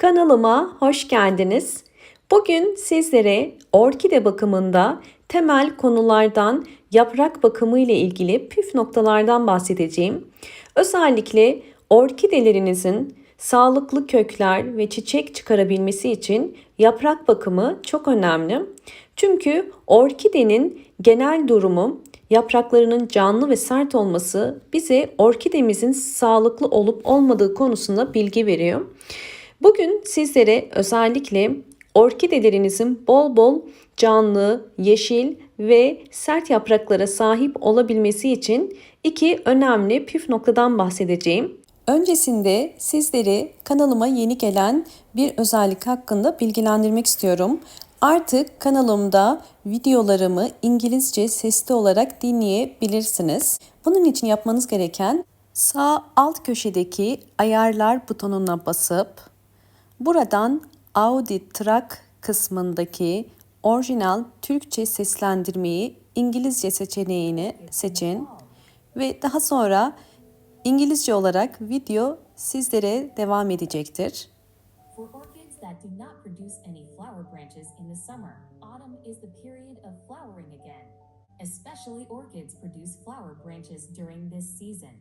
Kanalıma hoş geldiniz. Bugün sizlere orkide bakımında temel konulardan yaprak bakımı ile ilgili püf noktalardan bahsedeceğim. Özellikle orkidelerinizin sağlıklı kökler ve çiçek çıkarabilmesi için yaprak bakımı çok önemli. Çünkü orkidenin genel durumu yapraklarının canlı ve sert olması bize orkidemizin sağlıklı olup olmadığı konusunda bilgi veriyor. Bugün sizlere özellikle orkidelerinizin bol bol canlı, yeşil ve sert yapraklara sahip olabilmesi için iki önemli püf noktadan bahsedeceğim. Öncesinde sizleri kanalıma yeni gelen bir özellik hakkında bilgilendirmek istiyorum. Artık kanalımda videolarımı İngilizce sesli olarak dinleyebilirsiniz. Bunun için yapmanız gereken sağ alt köşedeki ayarlar butonuna basıp buradan Audi Track kısmındaki orijinal Türkçe seslendirmeyi İngilizce seçeneğini seçin ve daha sonra İngilizce olarak video sizlere devam edecektir. Especially orchids produce flower branches during this season.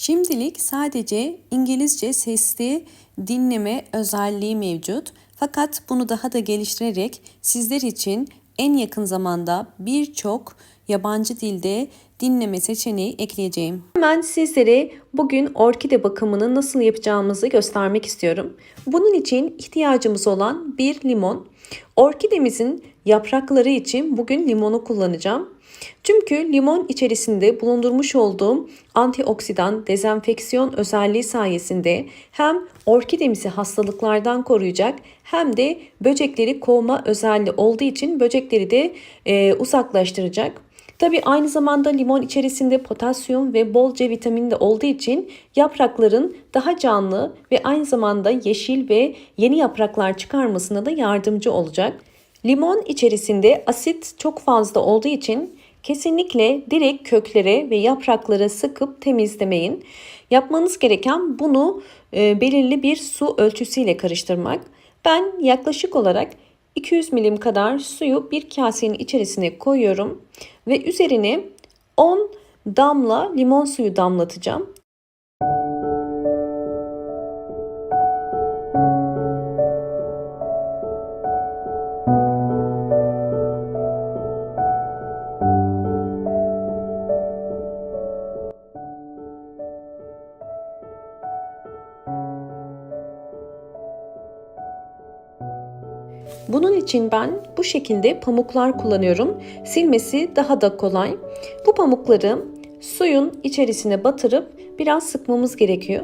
Şimdilik sadece İngilizce sesli dinleme özelliği mevcut. Fakat bunu daha da geliştirerek sizler için en yakın zamanda birçok yabancı dilde dinleme seçeneği ekleyeceğim. Hemen sizlere bugün orkide bakımını nasıl yapacağımızı göstermek istiyorum. Bunun için ihtiyacımız olan bir limon. Orkidemizin yaprakları için bugün limonu kullanacağım. Çünkü limon içerisinde bulundurmuş olduğum antioksidan dezenfeksiyon özelliği sayesinde hem orkidemizi hastalıklardan koruyacak hem de böcekleri kovma özelliği olduğu için böcekleri de e, uzaklaştıracak. Tabi aynı zamanda limon içerisinde potasyum ve bolca vitamin de olduğu için yaprakların daha canlı ve aynı zamanda yeşil ve yeni yapraklar çıkarmasına da yardımcı olacak. Limon içerisinde asit çok fazla olduğu için kesinlikle direkt köklere ve yapraklara sıkıp temizlemeyin. Yapmanız gereken bunu e, belirli bir su ölçüsüyle karıştırmak. Ben yaklaşık olarak 200 milim kadar suyu bir kasenin içerisine koyuyorum ve üzerine 10 damla limon suyu damlatacağım. Bunun için ben bu şekilde pamuklar kullanıyorum. Silmesi daha da kolay. Bu pamukları suyun içerisine batırıp biraz sıkmamız gerekiyor.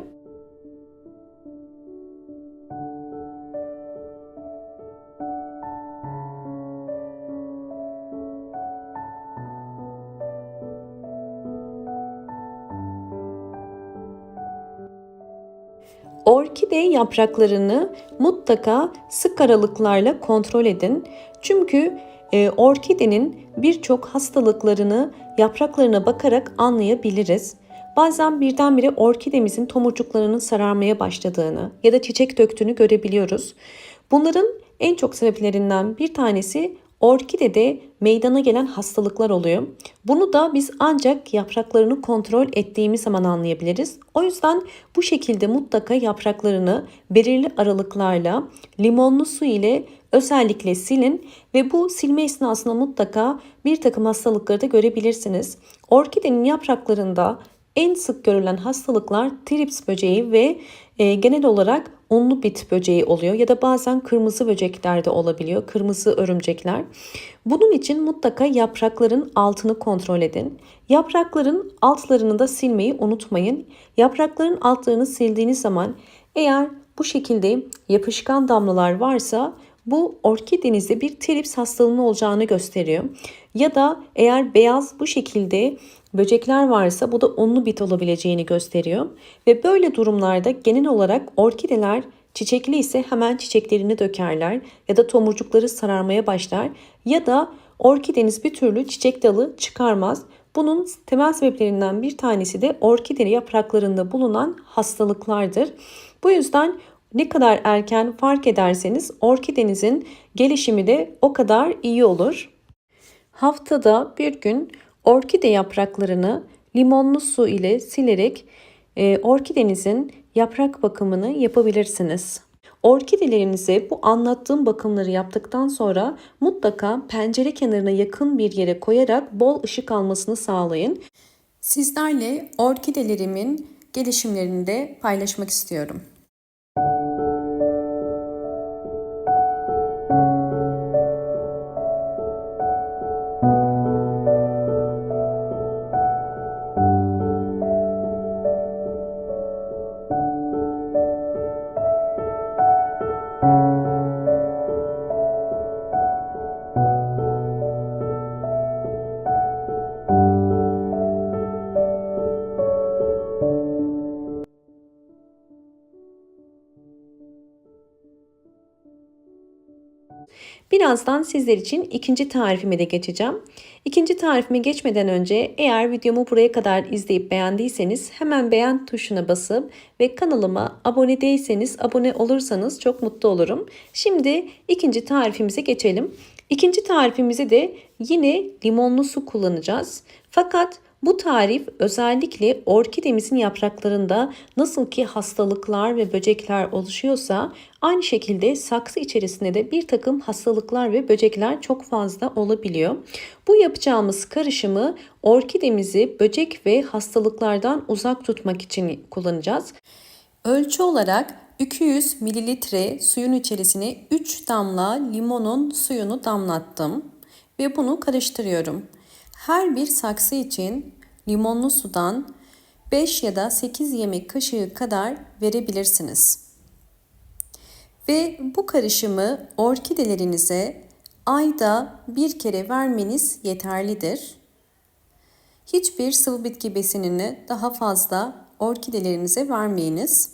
Orkide yapraklarını mutlaka sık aralıklarla kontrol edin. Çünkü e, orkidenin birçok hastalıklarını yapraklarına bakarak anlayabiliriz. Bazen birdenbire orkidemizin tomurcuklarının sararmaya başladığını ya da çiçek döktüğünü görebiliyoruz. Bunların en çok sebeplerinden bir tanesi orkidede meydana gelen hastalıklar oluyor. Bunu da biz ancak yapraklarını kontrol ettiğimiz zaman anlayabiliriz. O yüzden bu şekilde mutlaka yapraklarını belirli aralıklarla limonlu su ile özellikle silin ve bu silme esnasında mutlaka bir takım hastalıkları da görebilirsiniz. Orkidenin yapraklarında en sık görülen hastalıklar trips böceği ve e, genel olarak unlu bit böceği oluyor ya da bazen kırmızı böcekler de olabiliyor. Kırmızı örümcekler. Bunun için mutlaka yaprakların altını kontrol edin. Yaprakların altlarını da silmeyi unutmayın. Yaprakların altlarını sildiğiniz zaman eğer bu şekilde yapışkan damlalar varsa bu orkidenizde bir trips hastalığının olacağını gösteriyor. Ya da eğer beyaz bu şekilde böcekler varsa bu da onlu bit olabileceğini gösteriyor. Ve böyle durumlarda genel olarak orkideler çiçekli ise hemen çiçeklerini dökerler ya da tomurcukları sararmaya başlar ya da orkideniz bir türlü çiçek dalı çıkarmaz. Bunun temel sebeplerinden bir tanesi de orkide yapraklarında bulunan hastalıklardır. Bu yüzden ne kadar erken fark ederseniz orkidenizin gelişimi de o kadar iyi olur. Haftada bir gün orkide yapraklarını limonlu su ile silerek e, orkidenizin yaprak bakımını yapabilirsiniz. Orkidelerinize bu anlattığım bakımları yaptıktan sonra mutlaka pencere kenarına yakın bir yere koyarak bol ışık almasını sağlayın. Sizlerle orkidelerimin gelişimlerini de paylaşmak istiyorum. Birazdan sizler için ikinci tarifime de geçeceğim. İkinci tarifime geçmeden önce eğer videomu buraya kadar izleyip beğendiyseniz hemen beğen tuşuna basıp ve kanalıma abone değilseniz abone olursanız çok mutlu olurum. Şimdi ikinci tarifimize geçelim. İkinci tarifimizi de yine limonlu su kullanacağız. Fakat bu tarif özellikle orkidemizin yapraklarında nasıl ki hastalıklar ve böcekler oluşuyorsa aynı şekilde saksı içerisinde de bir takım hastalıklar ve böcekler çok fazla olabiliyor. Bu yapacağımız karışımı orkidemizi böcek ve hastalıklardan uzak tutmak için kullanacağız. Ölçü olarak 200 mililitre suyun içerisine 3 damla limonun suyunu damlattım ve bunu karıştırıyorum. Her bir saksı için limonlu sudan 5 ya da 8 yemek kaşığı kadar verebilirsiniz. Ve bu karışımı orkidelerinize ayda bir kere vermeniz yeterlidir. Hiçbir sıvı bitki besinini daha fazla orkidelerinize vermeyiniz.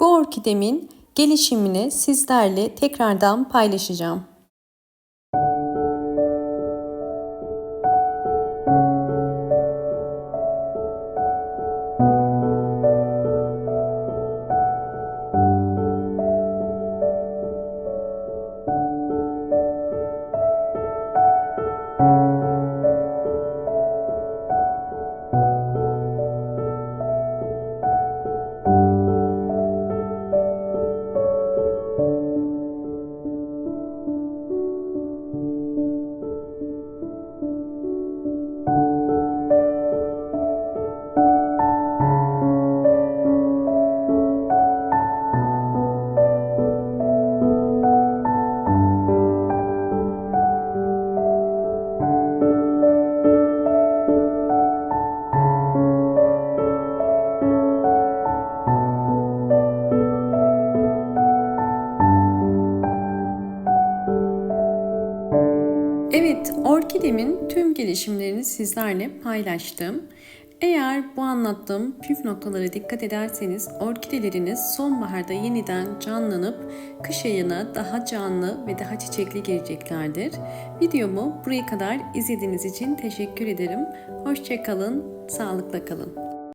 Bu orkidemin gelişimini sizlerle tekrardan paylaşacağım. Evet, orkidemin tüm gelişimlerini sizlerle paylaştım. Eğer bu anlattığım püf noktalara dikkat ederseniz orkideleriniz sonbaharda yeniden canlanıp kış ayına daha canlı ve daha çiçekli geleceklerdir. Videomu buraya kadar izlediğiniz için teşekkür ederim. Hoşçakalın, sağlıkla kalın.